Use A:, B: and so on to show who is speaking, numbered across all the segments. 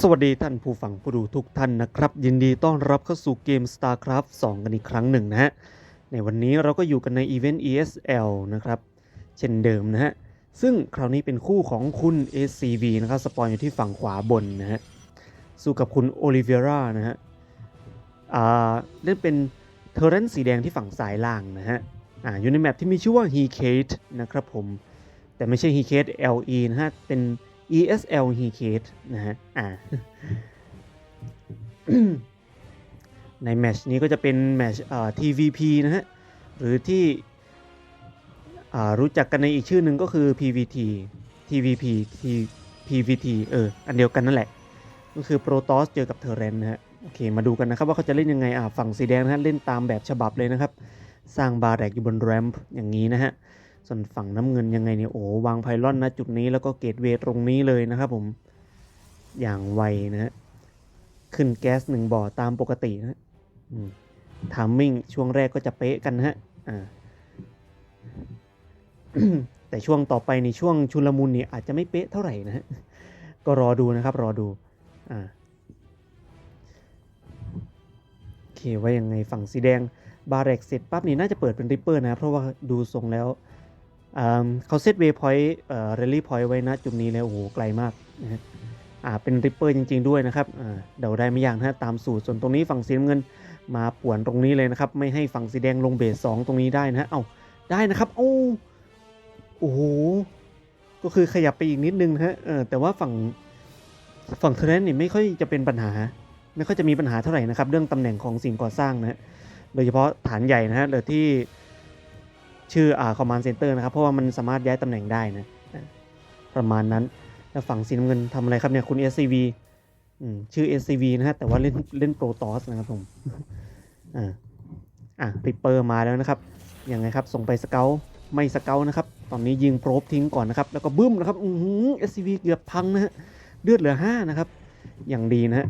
A: สวัสดีท่านผู้ฟังผู้ดูทุกท่านนะครับ ยินดีต้อนรับเข้าสู่เกม StarCraft 2 กันอีกครั้งหนึ่งนะฮะ ในวันนี้เราก็อยู่กันในอีเวนต์ ESL นะครับ เช่นเดิมนะฮะ ซึ่งคราวนี้เป็นคู่ของคุณ ACV นะครับ สปอยอยู่ที่ฝั่งขวาบนนะฮะ สู้กับคุณโอลิเวร่านะฮะอ่าเล่นเป็นเทอร์เรนสีแดงที่ฝั่งซ้ายล่างนะฮะอ่าอยู่ในแมปที่มีชื่อว่า h e c a t e นะครับผมแต่ไม่ใช่ h e c a t e LE นะฮะเป็น ESL h e c a t e นะฮะ อ่า ในแมชนี้ก็จะเป็นแมชอ่า TVP นะฮะ หรือที่อ่ารู้จักกันในอีกชื่อหนึ่งก็คือ PVT TVP T PVT เออ อันเดียวกันนั่นแหละ ก็คือ Protoss เจอกับ t e r r a n นะฮะ โอเค มาดูกันนะครับว่าเขาจะเล่นยังไง อ่า ฝั่งสีแดงนะฮะ เล่นตามแบบฉบับเลยนะครับ สร้างบาร์แรกอยู่บนแรมป์อย่างนี้นะฮะ ส่วนฝั่งน้ำเงินยังไงเนี่ยโอ้วางไพลอนนะจุดนี้แล้วก็เกตเวทตรงนี้เลยนะครับผมอย่างไวนะฮะขึ้นแก๊สหนึ่งบ่อตามปกตินะทามมิ่งช่วงแรกก็จะเป๊ะกันนะฮะแต่ช่วงต่อไปในช่วงชุลมุนเนี่ยอาจจะไม่เป๊ะเท่าไหร่นะฮะก็รอดูนะครับรอดูอ่าโอเคว่ายังไงฝั่งสีแดงบาร์เร็กเสร็จปั๊บนี่น่าจะเปิดเป็นริปเปอร์นะ เพราะว่าดูทรงแล้ว เขาเซตเวย์พอยต์เรลลี่พอยต์ไว้นะจุดนี้แล้วโอ้โหไกลมากนะฮะอ่าเป็นริปเปอร์จริง ๆ ด้วยนะครับเดาได้ไม่ยากนะฮะตามสูตรส่วนตรงนี้ฝั่งสีน้ำเงินมาป่วนตรงนี้เลยนะครับ ไม่ให้ฝั่งสีแดงลงเบสสองตรงนี้ได้นะฮะเอ้าได้นะครับโอ้โอ้โหก็คือขยับไปอีกนิดนึงนะฮะเออแต่ว่าฝั่งฝั่งเทรนนี่ไม่ค่อยจะเป็นปัญหา ไม่ค่อยจะมีปัญหาเท่าไหร่นะครับ เรื่องตำแหน่งของสิ่งก่อสร้างนะฮะโดยเฉพาะฐานใหญ่นะฮะหรือที่ ชื่ออ่า command center นะครับ เพราะว่ามันสามารถย้ายตำแหน่งได้นะประมาณนั้นแล้วฝั่งสีน้ำเงินทำอะไรครับเนี่ยคุณ SCV อืมชื่อ SCV นะฮะแต่ว่าเล่นเล่นโปรตอสนะครับผมอ่าอะริปเปอร์มาแล้วนะครับยังไงครับ ส่งไปสเกลไม่สเกลนะครับ ตอนนี้ยิงโปรบทิ้งก่อนนะครับ แล้วก็บึ้มนะครับอือหือ SCV เกือบพังนะฮะเลือดเหลือ 5 นะครับ อย่างดีนะฮะ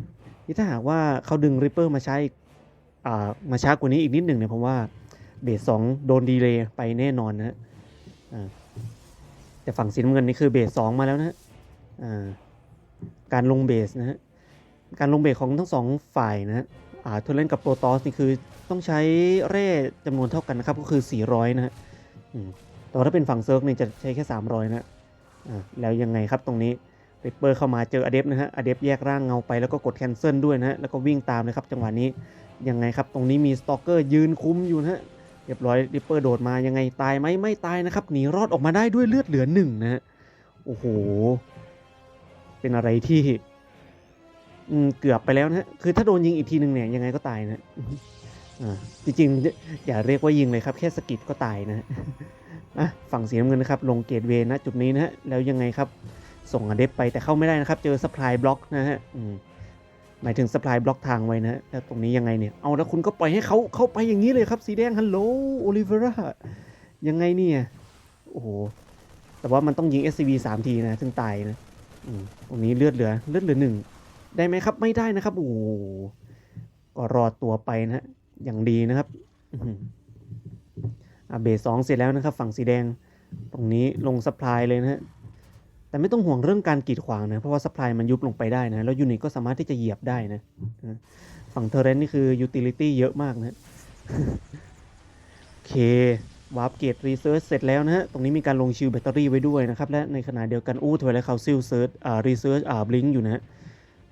A: นี่ถ้าหากว่าเขาดึงริปเปอร์มาใช้อ่ามาช้ากว่านี้อีกนิดหนึ่งเนี่ยผมว่า เบสสองโดนดีเลย์ไปแน่นอนนะฮะแต่ฝั่งสีน้ำเงินนี่คือเบสสองมาแล้วนะฮะการลงเบสนะฮะการลงเบสของทั้งสองฝ่ายนะฮะอ่าเทเลนกับโปรตอสนี่คือต้องใช้เร่จำนวนเท่ากันนะครับก็คือ 400 นะฮะแต่ว่าถ้าเป็นฝั่งเซิร์ฟเนี่ยจะใช้แค่ 300 นะแล้วยังไงครับตรงนี้ริปเปอร์เข้ามาเจออเดฟนะฮะอเดฟแยกร่างเงาไปแล้วก็กดแคนเซิลด้วยนะฮะแล้วก็วิ่งตามเลยครับจังหวะนี้ยังไงครับตรงนี้มีสตอกเกอร์ยืนคุ้มอยู่นะฮะ รียบร้อยริปเปอร์โดดมายังไงตายไหมไม่ตายนะครับ หนีรอดออกมาได้ด้วยเลือดเหลือหนึ่งนะฮะโอ้โห เป็นอะไรที่อืมเกือบไปแล้วนะฮะคือถ้าโดนยิงอีกทีหนึ่งเนี่ยยังไงก็ตายนะอ่าจริงๆ อย่าเรียกว่ายิงเลยครับ แค่สกิดก็ตายนะฮะอะฝั่งสีน้ำเงินนะครับ ลงเกตเวย์นะจุดนี้นะฮะแล้วยังไงครับ ส่งอเดฟไปแต่เข้าไม่ได้นะครับ เจอสปายบล็อกนะฮะอืม หมายถึงสปายบล็อกทางไว้นะแล้วตรงนี้ยังไงเนี่ย เอาแล้วคุณก็ปล่อยให้เขาเข้าไปอย่างนี้เลยครับ สีแดงฮัลโหลโอลิเวรายังไงเนี่ย โอ้โห แต่ว่ามันต้องยิง SCV 3 ทีนะถึงตายนะตรงนี้เลือดเหลือเลือดเหลือหนึ่งได้ไหมครับไม่ได้นะครับ โอ้โหก็รอดตัวไปนะฮะอย่างดีนะครับอื้อหืออะเบสสองเสร็จแล้วนะครับ ฝั่งสีแดง ตรงนี้ลงสปายเลยนะฮะ แต่ไม่ต้องห่วงเรื่องการกีดขวางนะ เพราะว่าสปายมันยุบลงไปได้นะ แล้วยูนิตก็สามารถที่จะเหยียบได้นะ ฝั่งเทอร์เรนนี่คือยูทิลิตี้เยอะมากนะโอเควาร์ปเกตรีเซิร์ชเสร็จแล้วนะฮะ ตรงนี้มีการลงชิลแบตเตอรี่ไว้ด้วยนะครับ และในขณะเดียวกันอู้ถอยและเขาซิลเซิร์ชอ่ารีเซิร์ชอ่าบลิงอยู่นะฮะ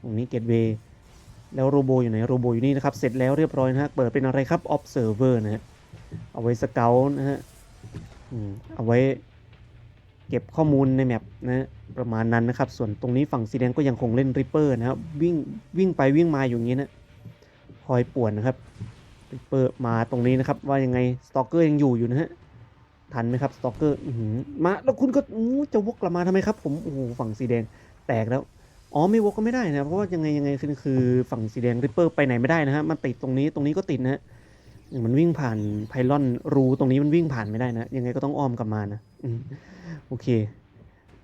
A: ตรงนี้เกตเวย์แล้วโรโบอยู่ไหนโรโบอยู่นี่นะครับ เสร็จแล้วเรียบร้อยนะฮะ เปิดเป็นอะไรครับ observer นะฮะ เอาไว้สเกลนะฮะอืมเอาไว้ เก็บข้อมูลในแมปนะประมาณนั้นนะครับ ส่วนตรงนี้ฝั่งสีแดงก็ยังคงเล่นริปเปอร์นะครับวิ่งวิ่งไปวิ่งมาอยู่างนี้นะคอยป่วนนะครับริปเปอร์มาตรงนี้นะครับ ว่ายังไงสตอกเกอร์ยังอยู่อยู่นะฮะทันไหมครับสตอกเกอร์มาแล้วคุณก็จะวกกลับมาทำไมครับ ผมโอ้โหฝั่งสีแดงแตกแล้วอ๋อไม่วกก็ไม่ได้นะเพราะว่ายังไงยังไงคือคือฝั่งสีแดงริปเปอร์ไปไหนไม่ได้นะฮะมันติดตรงนี้ตรงนี้ก็ติดนะฮะ มันวิ่งผ่านไพลอนรูตรงนี้มันวิ่งผ่านไม่ได้นะ ยังไงก็ต้องอ้อมกลับมานะโอเค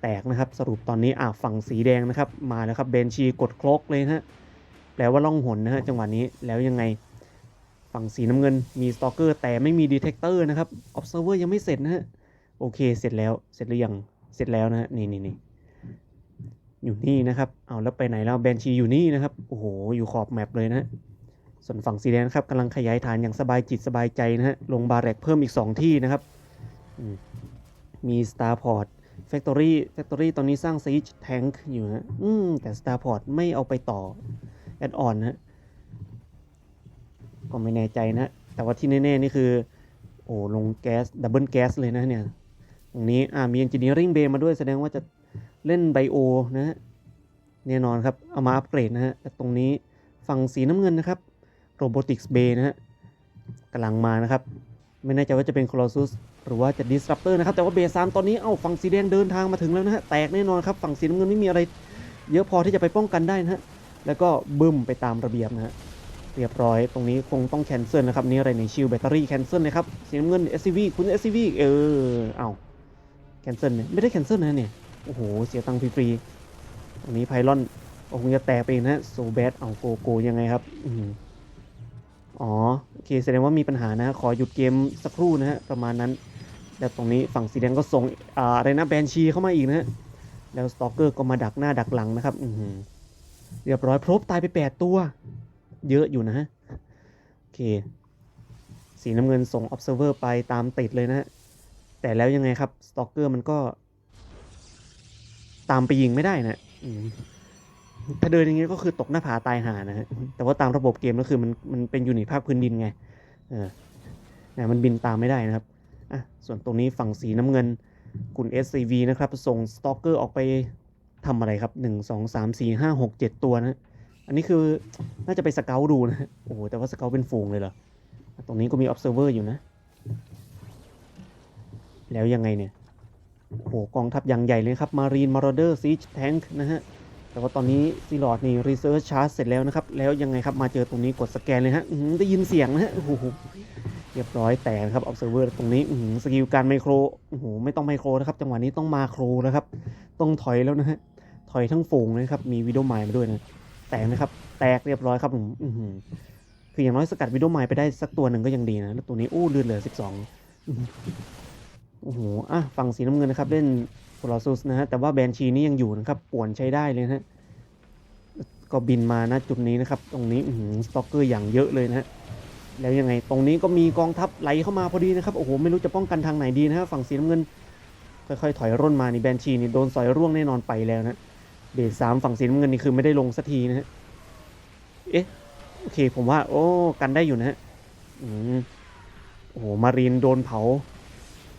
A: แตกนะครับ สรุปตอนนี้อะฝั่งสีแดงนะครับ มาแล้วครับเบนชีกดคลกเลยนะฮะแปลว่าล่องหนนะฮะจังหวะนี้แล้วยังไง ฝั่งสีน้ำเงินมีสตอกเกอร์แต่ไม่มีดีเทคเตอร์นะครับออ s e r v e r ยังไม่เสร็จนะฮะโอเค เสร็จแล้วเสร็จหรือยังเสร็จแล้วนะฮะนี่นี่นี่อยู่นี่นะครับ เอาแล้วไปไหนแล้วแบนชีอยู่นี่นะครับ โอ้โห อยู่ขอบแมปเลยนะฮะ ส่วนฝั่งสีแดงนะครับกำลังขยายฐานอย่างสบายจิตสบายใจนะฮะลงบาแรกเพิ่มอีก 2 ที่นะครับอืมมี Starport Factory Factory ตอนนี้สร้าง Siege Tank อยู่นะอืมแต่ Starport ไม่เอาไปต่อ แอดออนนะก็ไม่แน่ใจนะ แต่ว่าที่แน่ ๆ นี่คือ โอ้ลงแก๊สดับเบิลแก๊สเลยนะเนี่ย ตรงนี้อ่ามี Engineering Bay มาด้วยแสดงว่าจะเล่นไบโอนะฮะแน่นอนครับ เอามาอัปเกรดนะฮะแต่ตรงนี้ฝั่งสีน้ำเงินนะครับ Robotics Bay นะฮะกำลังมานะครับ ไม่แน่ใจว่าจะเป็น Colossus หรือว่าจะ Disruptor นะครับ แต่ว่าเบสามตอนนี้เอ้าฝั่งสีแดงเดินทางมาถึงแล้วนะฮะ แตกแน่นอนครับฝั่งสีน้ำเงินไม่มีอะไร เยอะพอที่จะไปป้องกันได้นะฮะ แล้วก็บึ้มไปตามระเบียบนะฮะเรียบร้อย ตรงนี้คงต้องแคนเซิลนะครับ นี่อะไรในชิลแบตเตอรี่แคนเซิลเลยครับ สีน้ำเงิน SCV คุณ SCV เออ เอาแคนเซิลเนี่ยไม่ได้แคนเซิลนะเนี่ย โอ้โห เสียตังค์ฟรีๆตรงนี้ไพลอนคงจะแตกไปนะโซแบดเอาโกโกยังไงครับ อื อ๋อโอเคแสดงว่ามีปัญหานะ ขอหยุดเกมสักครู่นะฮะประมาณนั้น แล้วตรงนี้ฝั่งสีแดงก็ส่งอ่าอะไรนะแบนชีเข้ามาอีกนะฮะแล้วสตอกเกอร์ก็มาดักหน้าดักหลังนะครับอือหือเรียบร้อยพรบตายไป 8 ตัว เยอะอยู่นะฮะโอเค สีน้ำเงินส่ง observer ไปตามติดเลยนะฮะแต่แล้วยังไงครับสตอกเกอร์มันก็ ตามไปยิงไม่ได้นะอืม ถ้าเดินอย่างงี้ก็คือตกหน้าผาตายหานะฮะแต่ว่าตามระบบเกมก็คือมันมันเป็นยูนิตภาคพื้นดินไงเออนี่ยมันบินตามไม่ได้นะครับอะส่วนตรงนี้ฝั่งสีน้ำเงินคุณ SCV นะครับ ส่งสตอกเกอร์ออกไปทำอะไรครับ 1 2 3 4 5 6 7 ตัวนะ อันนี้คือน่าจะไปสเกลดูนะฮะโอ้โห แต่ว่าสเกลเป็นฝูงเลยเหรอ ตรงนี้ก็มี observer อยู่นะ แล้วยังไงเนี่ย โอ้โห กองทัพอย่างใหญ่เลยครับ Marine Marauder Siege Tank นะฮะ แต่ว่าตอนนี้ซีลอดนี่ Research Charge เสร็จแล้วนะครับ แล้วยังไงครับมาเจอตรงนี้กดสแกนเลยฮะอื้ออได้ยินเสียงนะฮะโอ้โหเรียบร้อยแตกครับ Observer ตรงนี้สกิลการไมโครโอ้โหไม่ต้องไมโครนะครับจังหวะนี้ต้องมาโครแล้วครับ ต้องถอยแล้วนะฮะถอยทั้งฝูงเลยครับมีวิดีโอไมล์มาด้วยนะแตกนะครับ แตกเรียบร้อยครับผมคืออย่างน้อยสกัดวิดีโอไมล์ไปได้สักตัวหนึ่งก็ยังดีนะแล้วตัวนี้อู้เลือดเหลือ 12อื้อหือ โอ้โหอะฝั่งสีน้ำเงินนะครับ เล่นโคลอซุสนะฮะแต่ว่าแบนชีนี่ยังอยู่นะครับป่วนใช้ได้เลยนะฮะก็บินมานะจุดนี้นะครับ ตรงนี้สต็อกเกอร์อย่างเยอะเลยนะฮะแล้วยังไงตรงนี้ก็มีกองทัพไหลเข้ามาพอดีนะครับโอ้โหไม่รู้จะป้องกันทางไหนดีนะฮะฝั่งสีน้ำเงิน ค่อยๆถอยร่นมานี่แบนชีนี่โดนสอยร่วงแน่นอนไปแล้วนะเบสสามฝั่งสีน้ำเงินนี่คือไม่ได้ลงสักทีนะฮะเอ๊ะโอเคผมว่า โอ้กันได้อยู่นะฮะอืมโอ้โหมารีนโดนเผา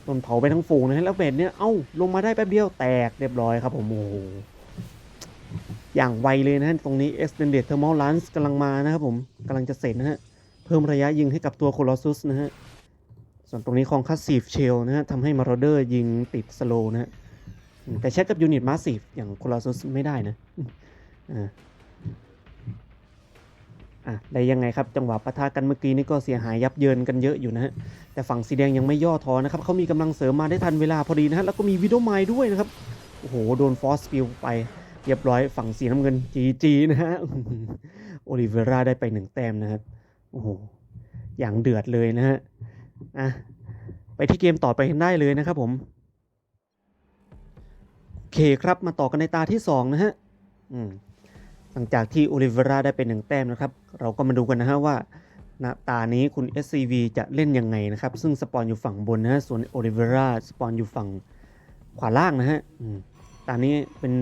A: โดนเผาไปทั้งฝูงนะฮะแล้วเบสเนี่ยเอ้าลงมาได้แป๊บเดียวแตกเรียบร้อยครับผมโอ้โหอย่างไวเลยนะฮะตรงนี้ extended thermal lance กำลังมานะครับผมกำลังจะเสร็จนะฮะเพิ่มระยะยิงให้กับตัว Colossus นะฮะส่วนตรงนี้ของ Cassive Shell นะฮะทำให้ Marauder ยิงติด slow นะฮะแต่ใช้กับยูนิต Massive อย่าง Colossus ไม่ได้นะอ่า อะได้ยังไงครับ จังหวะปะทะกันเมื่อกี้นี่ก็เสียหายยับเยินกันเยอะอยู่นะฮะ แต่ฝั่งสีแดงยังไม่ย่อท้อนะครับเขามีกำลังเสริมมาได้ทันเวลาพอดีนะฮะ แล้วก็มีวิดโอไมด้วยนะครับ โอ้โห โดนฟอสฟิลไปเรียบร้อยฝั่งสีน้ำเงิน GG นะฮะ โอลิเวราได้ไปหนึ่งแต้มนะครับ โอ้โห อย่างเดือดเลยนะฮะ อะ ไปที่เกมต่อไปกันได้เลยนะครับผมโอเคครับ มาต่อกันในตาที่2นะฮะ อืม ลังจากที่โอลิเวราได้ไปหนึ่งแต้มนะครับ เราก็มาดูกันนะฮะว่าณตานี้คุณ SCV จะเล่นยังไงนะครับ ซึ่งสปอนอยู่ฝั่งบนนะฮะ ส่วนโอลิเวราสปอนอยู่ฝั่งขวาล่างนะฮะตานี้เป็น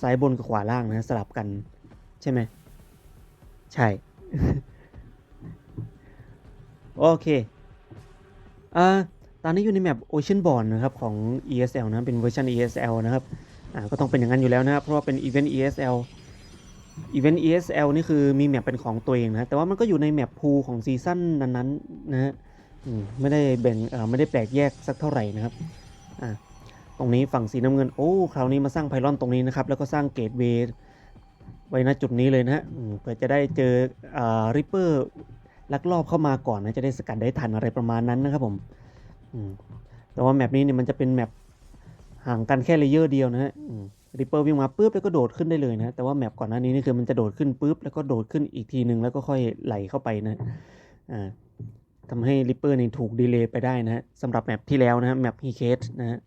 A: ซ้ายบนกับขวาล่างนะฮะสลับกันใช่ไหม ใช่ โอเคอ่าตอนนี้อยู่ในแมป Ocean Born นะครับของ ESL นะเป็นเวอร์ชัน ESL นะครับอ่าก็ต้องเป็นอย่างนั้นอยู่แล้วนะครับเพราะว่าเป็น Event ESL Event ESL นี่คือมีแมปเป็นของตัวเองนะ แต่ว่ามันก็อยู่ในแมปพูของซีซั่นนั้นๆนะฮะไม่ได้แบ่งไม่ได้แปลกแยกสักเท่าไหร่นะครับอ่าตรงนี้ฝั่งสีน้ำเงิน โอ้คราวนี้มาสร้างไพลอนตรงนี้นะครับ แล้วก็สร้างเกตเวย์ไว้ณจุดนี้เลยนะฮะเพื่อจะได้เจอริปเปอร์ลักลอบเข้ามาก่อนนะ จะได้สกัดได้ทันอะไรประมาณนั้นนะครับผมอืมแต่ว่าแมปนี้เนี่ยมันจะเป็นแมปห่างกันแค่เลเยอร์เดียวนะฮะ ริปเปอร์วิ่งมาปุ๊บแล้วก็โดดขึ้นได้เลยนะแต่ว่าแมปก่อนหน้านี้นี่คือมันจะโดดขึ้นปุ๊บแล้วก็โดดขึ้นอีกทีหนึ่งแล้วก็ค่อยไหลเข้าไปนะอ่าทำให้ริปเปอร์นี่ถูกดีเลย์ไปได้นะสำหรับแมปที่แล้วนะฮะแมปฮีเคสนะฮะ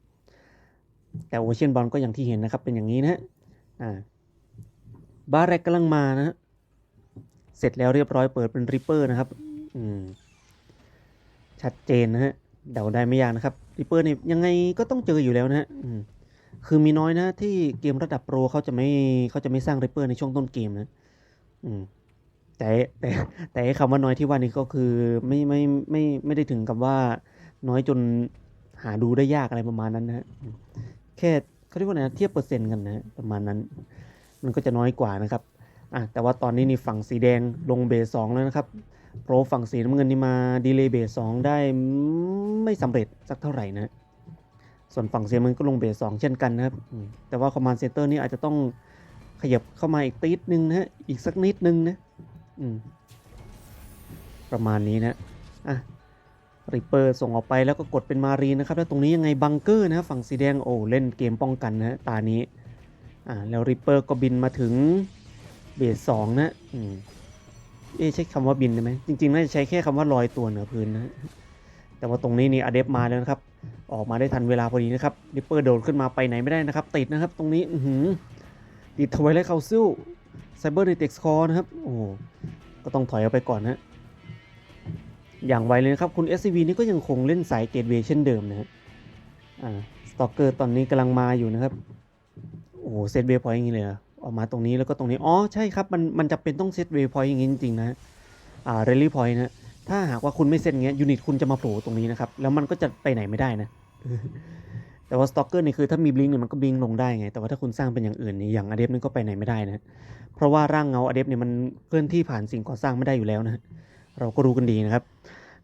A: แต่โอเชียนบอลก็อย่างที่เห็นนะครับเป็นอย่างนี้นะฮะอ่าบาแรกกำลังมานะเสร็จแล้วเรียบร้อยเปิดเป็นริปเปอร์นะครับอืมชัดเจนนะฮะเดาได้ไม่ยากนะครับริปเปอร์เนี่ยยังไงก็ต้องเจออยู่แล้วนะฮะอืม คือมีน้อยนะที่เกมระดับโปรเขาจะไม่เขาจะไม่สร้างริปเปอร์ในช่วงต้นเกมนะอืมแต่แต่แต่คำว่าน้อยที่ว่านี่ก็คือไม่ไม่ไม่ไม่ได้ถึงกับว่าน้อยจนหาดูได้ยากอะไรประมาณนั้นนะแค่เขาเรียกว่าไงนะเทียบเปอร์เซ็นต์กันนะฮะประมาณนั้น มันก็จะน้อยกว่านะครับอะแต่ว่าตอนนี้นี่ฝั่งสีแดงลงเบสสองแล้วนะครับโปรฝั่งสีน้ำเงินนี่มาดีเลย์เบสสองได้ไม่สำเร็จสักเท่าไหร่นะ ส่วนฝั่งเสียมันก็ลงเบสสองเช่นกันนะครับ แต่ว่าคอมมานด์เซนเตอร์นี่อาจจะต้องขยับเข้ามาอีกติดนึงนะฮะอีกสักนิดนึงนะประมาณนี้นะอะริปเปอร์ส่งออกไปแล้วก็กดเป็นมารีนนะครับ แล้วตรงนี้ยังไงบังเกอร์นะฝั่งสีแดงโอ้เล่นเกมป้องกันนะตานี้อ่าแล้วริปเปอร์ก็บินมาถึงเบสสองนะอืมเอ๊ใช้คำว่าบินได้ไหมจริงๆน่าจะใช้แค่คำว่าลอยตัวเหนือพื้นนะ แต่ว่าตรงนี้นี่อเดฟมาแล้วนะครับ ออกมาได้ทันเวลาพอดีนะครับริปเปอร์โดดขึ้นมาไปไหนไม่ได้นะครับ ติดนะครับ ตรงนี้อืติดทวายไลท์เคาซิลไซเบอร์ในเต็กสคอร์นะครับ โอ้ก็ต้องถอยออกไปก่อนนะอย่างไวเลยนะครับ คุณ SCV นี่ก็ยังคงเล่นสายเกตเวย์เช่นเดิมนะฮะอ่าสตอกเกอร์ตอนนี้กำลังมาอยู่นะครับ โอ้โหเซตเวย์พอยต์อย่างนี้เลยออกมาตรงนี้แล้วก็ตรงนี้ อ๋อ ใช่ครับ มันมันจะเป็นต้องเซตเวย์พอยต์อย่างนี้จริงๆนะฮะอ่าเรลลี่พอยต์นะ ถ้าหากว่าคุณไม่เซ็นเงี้ยยูนิตคุณจะมาโผล่ตรงนี้นะครับ แล้วมันก็จะไปไหนไม่ได้นะ แต่ว่าสต็อกเกอร์นี่คือถ้ามีบลิงก์เนี่ยมันก็บลิงก์ลงได้ไง แต่ว่าถ้าคุณสร้างเป็นอย่างอื่นนี่อย่างอเดฟนี่ก็ไปไหนไม่ได้นะ เพราะว่าร่างเงาอเดฟเนี่ยมันเคลื่อนที่ผ่านสิ่งก่อสร้างไม่ได้อยู่แล้วนะ เราก็รู้กันดีนะครับ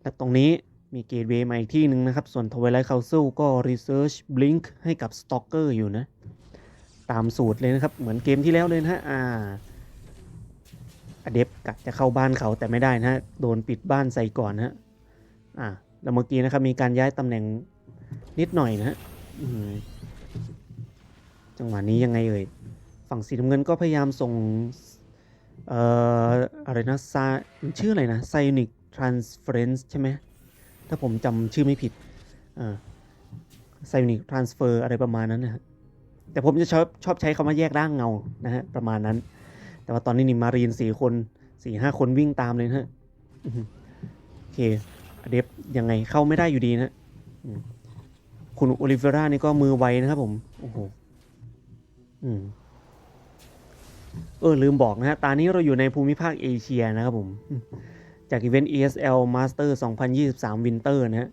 A: และตรงนี้มีเกตเวย์มาอีกที่หนึ่งนะครับ ส่วนทวายไลท์เคาซิลก็ Research Blink ให้กับสต็อกเกอร์อยู่นะ ตามสูตรเลยนะครับ เหมือนเกมที่แล้วเลยนะฮะ อ่า เดฟกะจะเข้าบ้านเขาแต่ไม่ได้นะโดนปิดบ้านใส่ก่อนนะอ่าแล้วเมื่อกี้นะครับมีการย้ายตำแหน่งนิดหน่อยนะฮะจังหวะนี้ยังไงเอ่ยฝั่งสีน้ำเงินก็พยายามส่งเอ่ออะไรนะซาชื่ออะไรนะ Psionic Transference ใช่ไหมถ้าผมจำชื่อไม่ผิดอ่า Psionic Transfer อะไรประมาณนั้นนะฮะแต่ผมจะชอบชอบใช้คำว่าแยกร่างเงานะฮะประมาณนั้น แต่ว่าตอนนี้นี่มารีนสี่คนสี่ห้าคนวิ่งตามเลยนะฮะโอเคเดฟยังไงเข้าไม่ได้อยู่ดีนะคุณโอลิเวรานี่ก็มือไวนะครับผมโอ้โหอืมเออลืมบอกนะฮะ ตอนนี้เราอยู่ในภูมิภาคเอเชียนะครับผม จากอีเวนต์ ESL Master 2023 Winter นะฮะ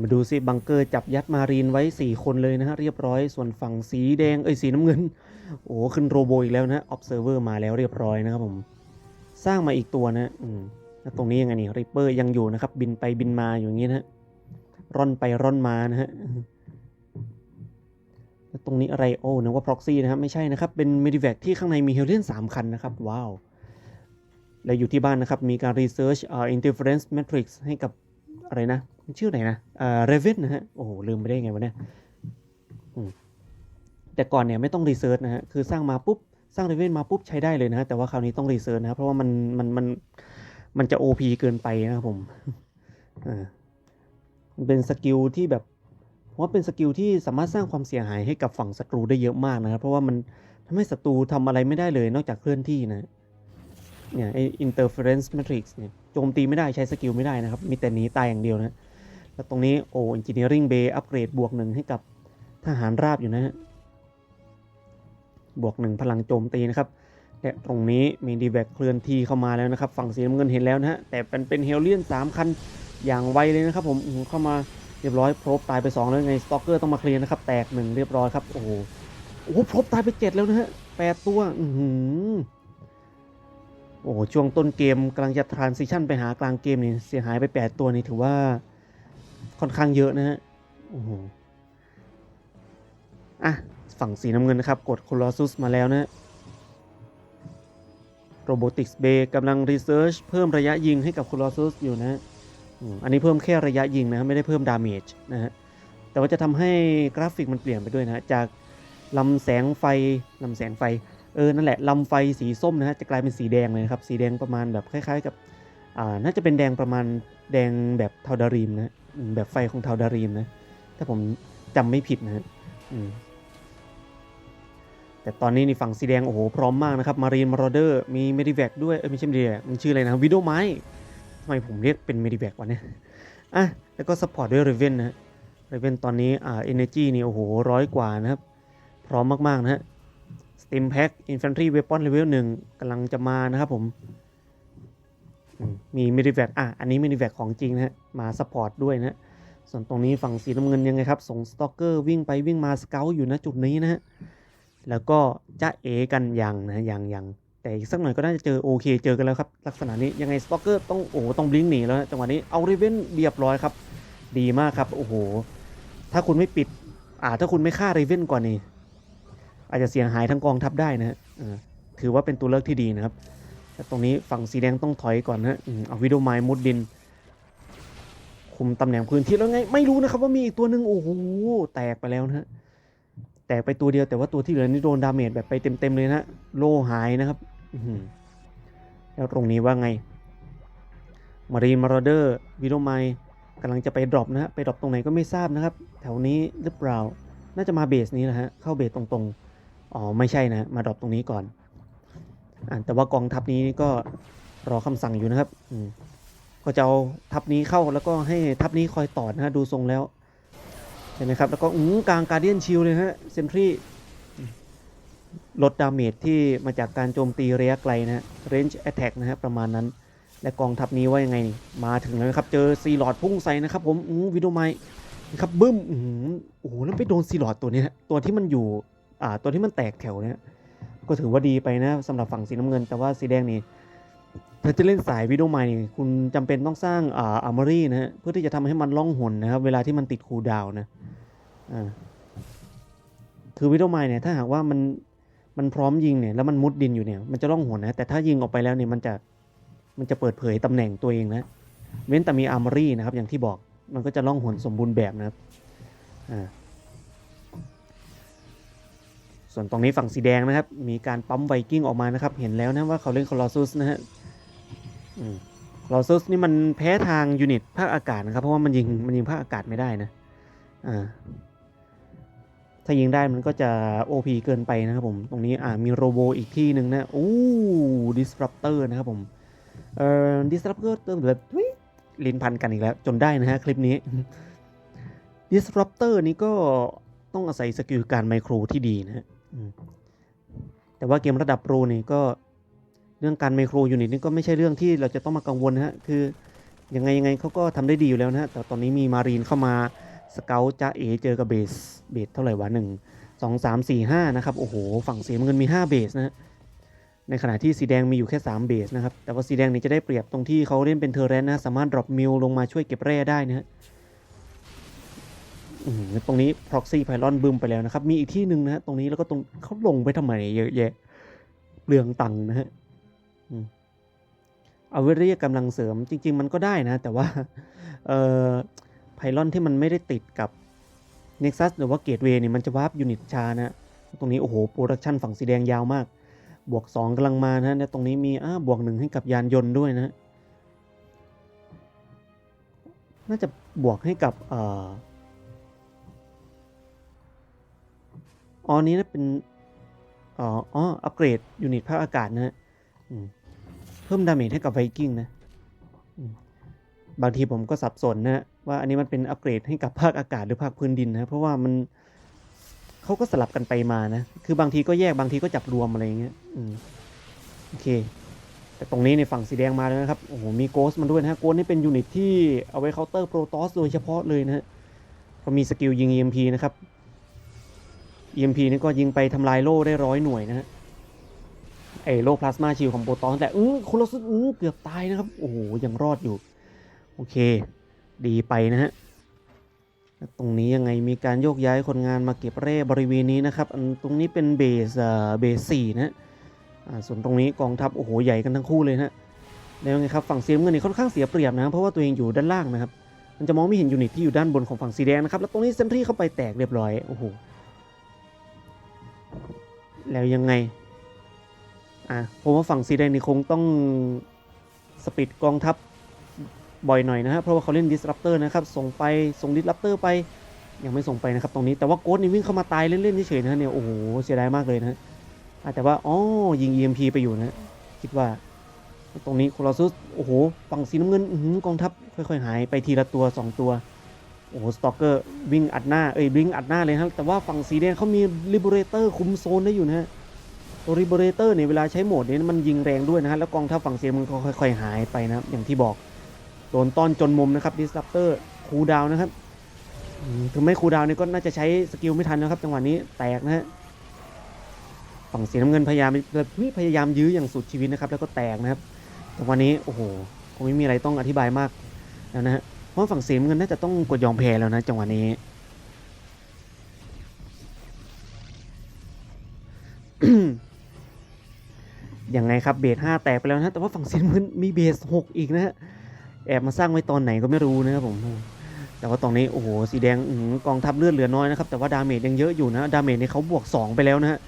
A: มาดูสิบังเกอร์จับยัดมารีนไว้ 4 คนเลยนะฮะ เรียบร้อยส่วนฝั่งสีแดง เอ้ยสีน้ำเงิน โอ้ขึ้นโรโบอีกแล้วนะ observer มาแล้วเรียบร้อยนะครับผม สร้างมาอีกตัวนะอืมแล้วตรงนี้ยังไงนี่ริปเปอร์ยังอยู่นะครับ บินไปบินมาอยู่อย่างนี้นะฮะร่อนไปร่อนมานะฮะแล้วตรงนี้อะไรโอ้นึกว่า proxy นะครับไม่ใช่นะครับ เป็น medivac ที่ข้างในมีเฮลเลียน3 คันนะครับ ว้าว แล้วอยู่ที่บ้านนะครับ มีการ research เอ่อ interference matrix ให้กับอะไรนะ ชื่อไหนนะเอ่อ Raven นะฮะ โอ้โห ลืมไปได้ไงวะเนี่ยแต่ก่อนเนี่ยไม่ต้อง research นะฮะ คือสร้างมาปุ๊บ สร้าง Raven มาปุ๊บใช้ได้เลยนะฮะ แต่ว่าคราวนี้ต้อง research นะครับเพราะว่ามัน มัน มัน มันจะ OP เกินไปนะครับผมอ่ามันเป็นสกิลที่แบบว่าเป็นสกิลที่สามารถสร้างความเสียหายให้กับฝั่งศัตรูได้เยอะมากนะครับ เพราะว่ามันทำให้ศัตรูทำอะไรไม่ได้เลยนอกจากเคลื่อนที่นะ เนี่ยไอ interference matrix เนี่ยโจมตีไม่ได้ใช้สกิลไม่ได้นะครับ มีแต่หนีตายอย่างเดียวนะ แล้วตรงนี้โอ้ engineering bay อัปเกรดบวกหนึ่งให้กับทหารราบอยู่นะฮะบวกหนึ่งพลังโจมตีนะครับและตรงนี้มีดีแบกเคลื่อนที่เข้ามาแล้วนะครับ ฝั่งสีน้ำเงินเห็นแล้วนะฮะแต่เป็นเป็นเฮลเลียนสามคันอย่างไวเลยนะครับ ผมเข้ามาเรียบร้อยพรบตายไปสองแล้วไงสตอกเกอร์ต้องมาเคลียร์นะครับ แตกหนึ่งเรียบร้อยครับ โอ้โหโอ้โหพรบตายไปเจ็ดแล้วนะฮะแปดตัวอือหือโอ้โหช่วงต้นเกมกำลังจะ transition ไปหากลางเกมนี่เสียหายไป 8 ตัวนี่ถือว่า ค่อนข้างเยอะนะฮะโอ้โหอะ ฝั่งสีน้ำเงินนะครับ กด Colossus มาแล้วนะ Robotics Bay กำลัง Research เพิ่มระยะยิงให้กับ Colossus อยู่นะอันนี้เพิ่มแค่ระยะยิงนะไม่ได้เพิ่ม Damage นะฮะแต่ว่าจะทำให้กราฟิกมันเปลี่ยนไปด้วยนะฮะจากลำแสงไฟลำแสงไฟเออ นั่นแหละ ลำไฟสีส้มนะฮะ จะกลายเป็นสีแดงเลยนะครับ สีแดงประมาณแบบคล้ายๆกับ อ่า น่าจะเป็นแดงประมาณแดงแบบเทาดารีมนะ แบบไฟของเทาดารีมนะ ถ้าผมจำไม่ผิดนะฮะแต่ตอนนี้นี่ฝั่งสีแดง โอ้โห พร้อมมากนะครับ มารีนมารอเดอร์ มีเมดิแวกด้วย เอ้ย ไม่ใช่เมดิแวกมันชื่ออะไรนะวิดโอไม้ทำไมผมเรียกเป็นเมดิแวกวะเนี่ย อะ แล้วก็สปอร์ตด้วยเรเวนนะเรเวนตอนนี้ อ่าเอเนจีนี่ โอ้โห ร้อยกว่านะครับ พร้อมมาก ๆ นะฮะสติมแพ็กอินฟันทรีเวปอนเลเวลหนึ่งกำลังจะมานะครับผมอ มมีเมดิแวกอะอันนี้เมดิแวกของจริงนะฮะมาสปอร์ตด้วยนะฮะส่วนตรงนี้ฝั่งสีน้ำเงินยังไงครับส่งสตอกเกอร์วิ่งไปวิ่งมาสเกลอยู่นะจุดนี้นะฮะแล้วก็จะเอกันยังนะยังยังแต่อีกสักหน่อยก็น่าจะเจอโอเคเจอกันแล้วครับ ลักษณะนี้ยังไงสตอกเกอร์ต้องโอ้ต้องบลิงหนีแล้วจังหวะนี้เอาเรเวนเรียบร้อยครับ ดีมากครับ โอ้โห ถ้าคุณไม่ปิด อ่าถ้าคุณไม่ฆ่าเรเวนก่อนนี่อาจจะเสียหายทั้งกองทัพได้นะฮะถือว่าเป็นตัวเลือกที่ดีนะครับ แต่ตรงนี้ฝั่งสีแดงต้องถอยก่อนนะฮะเอาวิดโอไมล์มุดดิน คุมตำแหน่งพื้นที่แล้วไง ไม่รู้นะครับว่ามีอีกตัวหนึ่งโอ้โหแตกไปแล้วนะฮะแตกไปตัวเดียวแต่ว่าตัวที่เหลือนี่โดนดาเมจแบบไปเต็มๆเลยนะโลหายนะครับอืแล้วตรงนี้ว่าไงมารีนมารอเดอร์วิโดไมกำลังจะไปดรอปนะฮะไปดรอปตรงไหนก็ไม่ทราบนะครับ แถวนี้หรือเปล่า น่าจะมาเบสนี้นะฮะเข้าเบสตรงๆอ๋อไม่ใช่นะมาดรอปตรงนี้ก่อน แต่ว่ากองทัพนี้ก็รอคำสั่งอยู่นะครับอืก็จะเอาทัพนี้เข้าแล้วก็ให้ทัพนี้คอยต่อนะฮะดูทรงแล้วใช่ไหมครับ แล้วก็อืกลางการเดียนชิลเลยฮะเซนทรีลดดาเมจที่มาจากการโจมตีระยะไกลนะฮะ range attack นะฮะประมาณนั้น และกองทัพนี้ว่ายังไงนี่มาถึงแล้วนะครับ เจอซีหลอดพุ่งใส่นะครับผมวิดโอไมนะครับบึ้มโอ้โหแล้วไปโดนซีหลอดตัวนี้ตัวที่มันอยู่อ่าตัวที่มันแตกแถวเนี้ย ก็ถือว่าดีไปนะสำหรับฝั่งสีน้ำเงิน แต่ว่าสีแดงนี่ถ้าจะเล่นสายวิดโอไมนี่คุณจำเป็นต้องสร้างอ่าอาร์มอรี่นะฮะเพื่อที่จะทำให้มันล่องหนนะครับ เวลาที่มันติดคูดาวน์นะอ่าคือวิดโอไมเนี่ยถ้าหากว่ามันมันพร้อมยิงเนี่ยแล้วมันมุดดินอยู่เนี่ยมันจะล่องหนนะแต่ถ้ายิงออกไปแล้วเนี่ยมันจะมันจะเปิดเผยตำแหน่งตัวเองนะเว้นแต่มีอาร์มอรี่นะครับอย่างที่บอกมันก็จะล่องหนสมบูรณ์แบบนะครับอ่า ส่วนตรงนี้ฝั่งสีแดงนะครับ มีการปั๊มไวกิ้งออกมานะครับ เห็นแล้วนะว่าเขาเล่นคอลอซุสนะฮะคอลอซุสนี่มันแพ้ทางยูนิตภาคอากาศนะครับ เพราะว่ามันยิงมันยิงภาคอากาศไม่ได้นะ อ่า ถ้ายิงได้มันก็จะ OP เกินไปนะครับผม ตรงนี้อ่ามีโรโบอีกที่หนึ่งนะโอ้ disruptor นะครับผม เอ่อ disruptor เติมแบบลิ้นพันกันอีกแล้ว จนได้นะฮะคลิปนี้ disruptor นี้ก็ต้องอาศัยสกิลการไมโครที่ดีนะฮะ แต่ว่าเกมระดับโปรนี่ก็เรื่องการไมโครยูนิตนี่ก็ไม่ใช่เรื่องที่เราจะต้องมากังวลนะฮะ คือยังไงยังไงเขาก็ทำได้ดีอยู่แล้วนะฮะ แต่ตอนนี้มีมารีนเข้ามาสเกลจ้าเอเจอกับเบส เบสเท่าไหร่วะหนึ่งสองสามสี่ห้านะครับ โอ้โห ฝั่งสีเงินมี5เบสนะฮะ ในขณะที่สีแดงมีอยู่แค่3เบสนะครับ แต่ว่าสีแดงนี่จะได้เปรียบตรงที่เขาเล่นเป็นเทอร์เรนนะ สามารถดรอปมิลลงมาช่วยเก็บแร่ได้นะฮะ อืมตรงนี้ proxy pylon บึมไปแล้วนะครับ มีอีกที่หนึ่งนะฮะตรงนี้แล้วก็ตรงเขาลงไปทำไมเยอะแยะเปลืองตังค์นะฮะเอาไว้เรียกกำลังเสริมจริง ๆ มันก็ได้นะ แต่ว่าเอ่อไพลอนที่มันไม่ได้ติดกับ Nexus หรือว่า Gateway เนี่ยมันจะวาร์ปยูนิตช้านะ ตรงนี้ โอ้โห โปรดักชันฝั่งสีแดงยาวมาก บวก 2กำลังมานะเนี่ยตรงนี้มีอ่าบวกหนึ่งให้กับยานยนต์ด้วยนะ น่าจะบวกให้กับเอ่อ อ๋อนี้นะเป็นอ๋ออ๋ออัปเกรดยูนิตภาคอากาศนะฮะเพิ่มดาเมจให้กับไวกิ้งนะบางทีผมก็สับสนนะว่าอันนี้มันเป็นอัปเกรดให้กับภาคอากาศหรือภาคพื้นดินนะเพราะว่ามันเขาก็สลับกันไปมานะ คือบางทีก็แยกบางทีก็จับรวมอะไรอย่างเงี้ยอืมโอเค แต่ตรงนี้ในฝั่งสีแดงมาแล้วนะครับ โอ้โห มีโกสมันด้วยนะฮะ โกสนี่เป็นยูนิตที่เอาไว้เคาน์เตอร์โปรตอสโดยเฉพาะเลยนะฮะเพราะมีสกิลยิง EMP นะครับ EMP นี่ก็ยิงไปทำลายโล่ได้ร้อยหน่วยนะฮะไอ้โล่พลาสมาชิลของโปรตอสแต่เออคนละสุดเออเกือบตายนะครับ โอ้โห ยังรอดอยู่ โอเค ดีไปนะฮะตรงนี้ยังไงมีการโยกย้ายคนงานมาเก็บแร่บริเวณนี้นะครับ ตรงนี้เป็นเบสเบสสี่นะฮะส่วนตรงนี้กองทัพ โอ้โห ใหญ่กันทั้งคู่เลยนะฮะแล้วไงครับฝั่งสีน้ำเงินนี่ค่อนข้างเสียเปรียบนะ เพราะว่าตัวเองอยู่ด้านล่างนะครับ มันจะมองไม่เห็นยูนิตที่อยู่ด้านบนของฝั่งสีแดงนะครับ แล้วตรงนี้เซนทรีเข้าไปแตกเรียบร้อย โอ้โห แล้วยังไง อะผมว่าฝั่งสีแดงนี่คงต้องสปีดกองทัพบ่อยหน่อยนะฮะเพราะว่าเขาเล่นดิสรัปเตอร์นะครับ ส่งไปส่งดิสรัปเตอร์ไป ยังไม่ส่งไปนะครับตรงนี้แต่ว่าโกดนี่วิ่งเข้ามาตายเล่นๆเฉยๆนะเนี่ยโอ้โหเสียดายมากเลยนะอะแต่ว่าอ๋อยิง EMP ไปอยู่นะคิดว่า ตรงนี้โคลอสซุสโอ้โหฝั่งสีน้ำเงินกองทัพค่อยๆหายไปทีละตัว 2 ตัว โอ้โหสตอกเกอร์วิ่งอัดหน้า เอ้ยวิ่งอัดหน้าเลยนะแต่ว่าฝั่งสีแดงเขามีลิเบเรเตอร์คุมโซนได้อยู่นะฮะตัวลิเบเรเตอร์เนี่ยเวลาใช้โหมดนี้มันยิงแรงด้วยนะฮะแล้วกองทัพฝั่งเสีน้ำเงินก็ค่อยๆหายไปนะครับอย่างที่บอกโดนต้อนจนมุมนะครับดิสลัปเตอร์คูดาวนะครับถึงไม่คูดาวเนี่ยก็น่าจะใช้สกิลไม่ทันนะครับจังหวะนี้แตกนะฮะฝั่งสีน้ำเงินพยายามพยายามยื้ออย่างสุดชีวิตนะครับแล้วก็แตกนะครับแต่วันนี้โอ้โหคงไม่มีอะไรต้องอธิบายมากแล้วนะฮะ ราะฝั่งเสีน้ำเงินน่าจะต้องกดยอมแพ้แล้วนะจังหวะนี้ ยังไงครับเบสห้าแตกไปแล้วนะแต่ว่าฝั่งเสีน้ำเงินมีเบสหกอีกนะฮะแอบมาสร้างไว้ตอนไหนก็ไม่รู้นะครับผมแต่ว่าตอนนี้โอ้โหสีแดงอกองทัพเลือดเหลือน้อยนะครับแต่ว่าดาเมจยังเยอะอยู่นะดาเมจนี่เขาบวก 2 ไปแล้วนะฮะ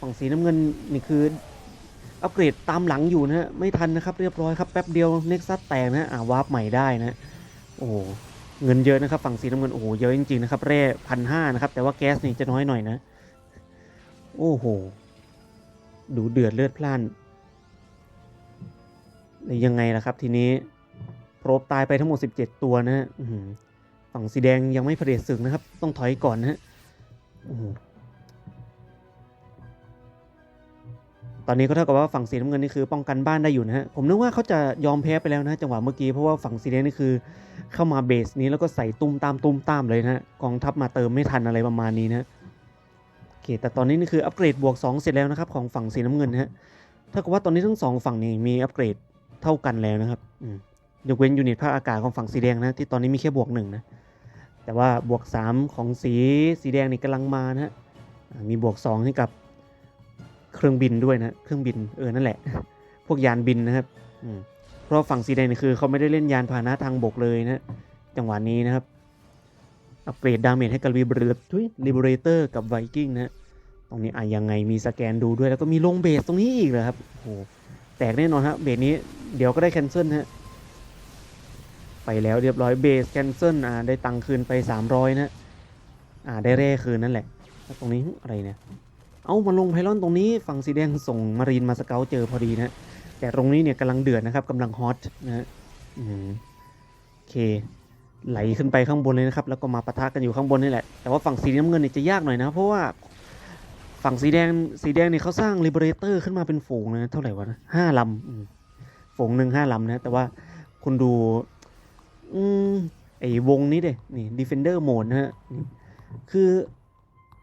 A: ฝั่งสีน้ำเงินนี่คืออัปเกรดตามหลังอยู่นะฮะไม่ทันนะครับเรียบร้อยครับแป๊บเดียวเน็กซัสแตกนะฮะอ่าวาร์ปใหม่ได้นะ โอ้โหเงินเยอะนะครับ ฝั่งสีน้ำเงินโอ้โหเยอะจริงๆนะครับแร่พันห้านะครับ แต่ว่าแก๊สนี่จะน้อยหน่อยนะ โอ้โห ดูเดือดเลือดพล่านแล้วยังไงล่ะครับทีนี้โปรบตายไปทั้งหมด 17 ตัวนะฮะฝั่งสีแดงยังไม่เผด็จศึกนะครับ ต้องถอยก่อนนะฮะโอ้โห อนนี้ก็เท่ากับว่าฝั่งสีน้ำเงินนี่คือป้องกันบ้านได้อยู่นะฮะ ผมนึกว่าเขาจะยอมแพ้ไปแล้วนะจังหวะเมื่อกี้เพราะว่าฝั่งสีแดงนี่คือเข้ามาเบสนี้แล้วก็ใส่ตุ้มตามตุ้มตามเลยนะกองทัพมาเติมไม่ทันอะไรประมาณนี้นะโอเคแต่ตอนนี้นี่คืออัปเกรดบวก 2 เสร็จแล้วนะครับของฝั่งสีน้ำเงินนะฮะถ้ากับว่าตอนนี้ทั้งสองฝั่งนี่มีอัปเกรดเท่ากันแล้วนะครับยกเว้นยูนิตภาคอากาศของฝั่งสีแดงนะที่ตอนนี้มีแค่บวกหนึ่งนะแต่ว่าบวก 3 ของสีสีแดงนี่กำลังมานะฮะมีบวก 2 ให้กับ เครื่องบินด้วยนะเครื่องบินเออนั่นแหละ พวกยานบินนะครับอืเพราะฝั่งสีแดงนี่คือเขาไม่ได้เล่นยานพาหนะทางบกเลยนะจังหวะนี้นะครับ อัปเกรดดาเมจให้กับลิเบเรทุยลิเบเรเตอร์กับไวกิ้งนะตรงนี้อะยังไงมีสแกนดูด้วยแล้วก็มีลงเบสตรงนี้อีกเหรอครับโอ้โหแตกแน่นอนฮะเบสนี้เดี๋ยวก็ได้แคนเซิลฮะไปแล้วเรียบร้อยเบสแคนเซิลอ่าได้ตังคืนไป 300 นะอ่าได้แร่คืนนั่นแหละแล้วตรงนี้อะไรเนี่ย เอามาลงไพลอนตรงนี้ฝั่งสีแดงส่งมารีนมาสเกลเจอพอดีนะแต่ตรงนี้เนี่ยกำลังเดือดนะครับกำลังฮอตนะฮะอืมโอเค ไหลขึ้นไปข้างบนเลยนะครับ แล้วก็มาปะทะกันอยู่ข้างบนนี่แหละ แต่ว่าฝั่งสีน้ำเงินเนี่ยจะยากหน่อยนะ เพราะว่าฝั่งสีแดงสีแดงเนี่ยเขาสร้างลิเบเรเตอร์ขึ้นมาเป็นฝูงนะเท่าไหร่วะนะห้าลำฝูงหนึ่งห้าลำนะ แต่ว่าคุณดู อืมไอ้วงนี้เด้นี่ Defender Mode นะฮะคือ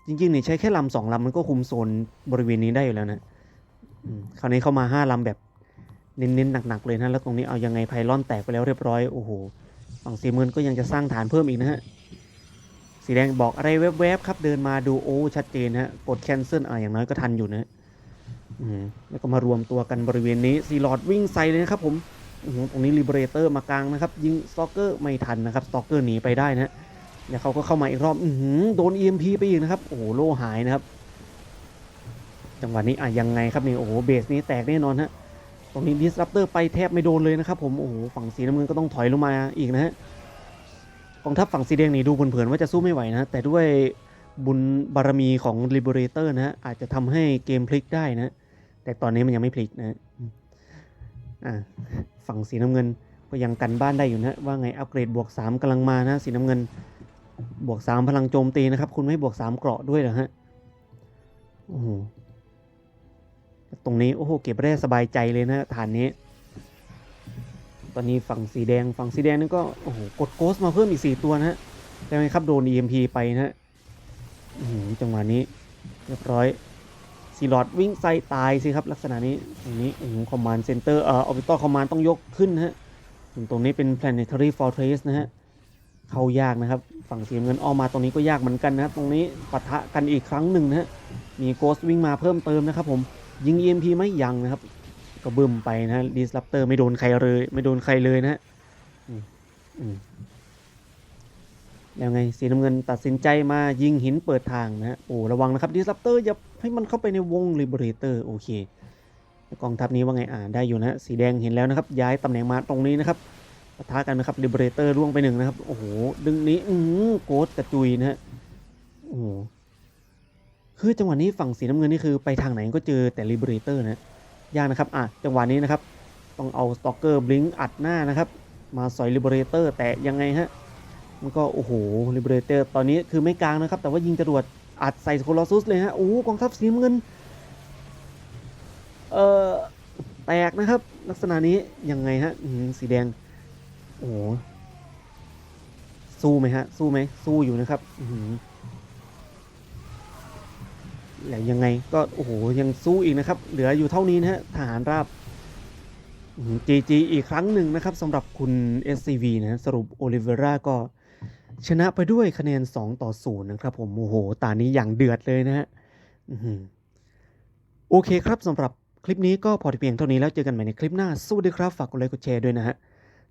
A: จริงๆเนี่ยใช้แค่ลำสองลำมันก็คุมโซนบริเวณนี้ได้อยู่แล้วนะคราวนี้เข้ามาห้าลำแบบเน้นๆหนักๆเลยนะแล้วตรงนี้เอายังไงไพลอนแตกไปแล้วเรียบร้อยโอ้โหฝั่งสีเงินก็ยังจะสร้างฐานเพิ่มอีกนะฮะสีแดงบอกอะไรแวบๆครับเดินมาดูโอ้ชัดเจนฮะกดแคนเซิลอะอย่างน้อยก็ทันอยู่นะแล้วก็มารวมตัวกันบริเวณนี้ซีลอดวิ่งใส่เลยนะครับผมตรงนี้ลิเบเรเตอร์มากลางนะครับ ยิงสตอกเกอร์ไม่ทันนะครับสตอกเกอร์หนีไปได้นะ แล้วเขาก็เข้ามาอีกรอบอืโดน EMP ไปอีกนะครับ โอ้โหโล่หายนะครับ จังหวะนี้อะยังไงครับนี่โอ้โหเบสนี้แตกแน่นอนฮะตรงนี้ดิสรับเตอร์ไปแทบไม่โดนเลยนะครับผมโอ้โหฝั่งสีน้ำเงินก็ต้องถอยลงมาอีกนะฮะกองทัพฝั่งสีแดงนี่ดูเผินๆว่าจะสู้ไม่ไหวนะแต่ด้วยบุญบารมีของ Liberator นะฮะอาจจะทำให้เกมพลิกได้นะ แต่ตอนนี้มันยังไม่พลิกนะอ่าฝั่งสีน้ำเงินก็ยังกันบ้านได้อยู่นะว่าไงอัปเกรดบวก 3กำลังมานะสีน้ำเงิน บวก3พลังโจมตีนะครับ คุณไม่บวก3เกราะด้วยเหรอฮะ โอ้โห ตรงนี้ โอ้โห เก็บแร่สบายใจเลยนะฐานนี้ ตอนนี้ฝั่งสีแดง ฝั่งสีแดงนี่ก็ โอ้โห กดโกสมาเพิ่มอีก4ตัวนะฮะได้ไหมครับ โดน EMP ไปนะฮะอื้อหือจังหวะนี้ เรียบร้อยซีลอดวิ่งใส่ตายสิครับ ลักษณะนี้ตรงนี้โอ้โหคอมมานด์เซ็นเตอร์เอ่อออบิทอลคอมมานด์ต้องยกขึ้นนะฮะส่วนตรงนี้เป็น planetary fortress นะฮะ เข้ายากนะครับ ฝั่งสีเงินออมมาตรงนี้ก็ยากเหมือนกันนะครับ ตรงนี้ปะทะกันอีกครั้งหนึ่งนะฮะมีโกสวิ่งมาเพิ่มเติมนะครับผมยิง EMP ไม่ยังนะครับ ก็บึ้มไปนะดิสลัปเตอร์ไม่โดนใครเลย ไม่โดนใครเลยนะฮะแล้วไงสีน้ำเงินตัดสินใจมายิงหินเปิดทางนะฮะโอ้ระวังนะครับดิสลัปเตอร์อย่าให้มันเข้าไปในวงลิเบเรเตอร์โอเคกองทัพนี้ว่าไงอ่าได้อยู่นะ สีแดงเห็นแล้วนะครับ ย้ายตำแหน่งมาตรงนี้นะครับ ปะทะกันนะครับลิเบเรเตอร์ร่วงไปหนึ่งนะครับ โอ้โห ดึงนี้อือโกดกระจุยนะฮะโอ้โหคือจังหวะนี้ฝั่งสีน้ำเงินนี่คือไปทางไหนก็เจอแต่ Liberator นะยากนะครับอะจังหวะนี้นะครับ ต้องเอา Stalker Blink อัดหน้านะครับ มาสอย Liberator แต่ยังไงฮะมันก็โอ้โห Liberator ตอนนี้คือไม่กลางนะครับ แต่ว่ายิงจรวดอัดใส่โคลอซุสเลยฮะโอ้โหกองทัพสีน้ำเงินเอ่อแตกนะครับ ลักษณะนี้ยังไงฮะอื้อหือสีแดง โอ้โหสู้ไหมฮะ สู้ไหมสู้อยู่นะครับอืแล้วยังไงก็โอ้โหยังสู้อีกนะครับ เหลืออยู่เท่านี้นะฮะทหารราบจีจีอีกครั้งหนึ่งนะครับสำหรับคุณ SCV นะฮะสรุปโอลิเวราก็ชนะไปด้วยคะแนน 2 ต่อ 0 นะครับผมโอ้โห ตานี้อย่างเดือดเลยนะฮะโอเคครับสำหรับคลิปนี้ก็พอที่เพียงเท่านี้แล้วเจอกันใหม่ในคลิปหน้าสวัสดีครับ ฝากกดไลค์กดแชร์ด้วยนะฮะ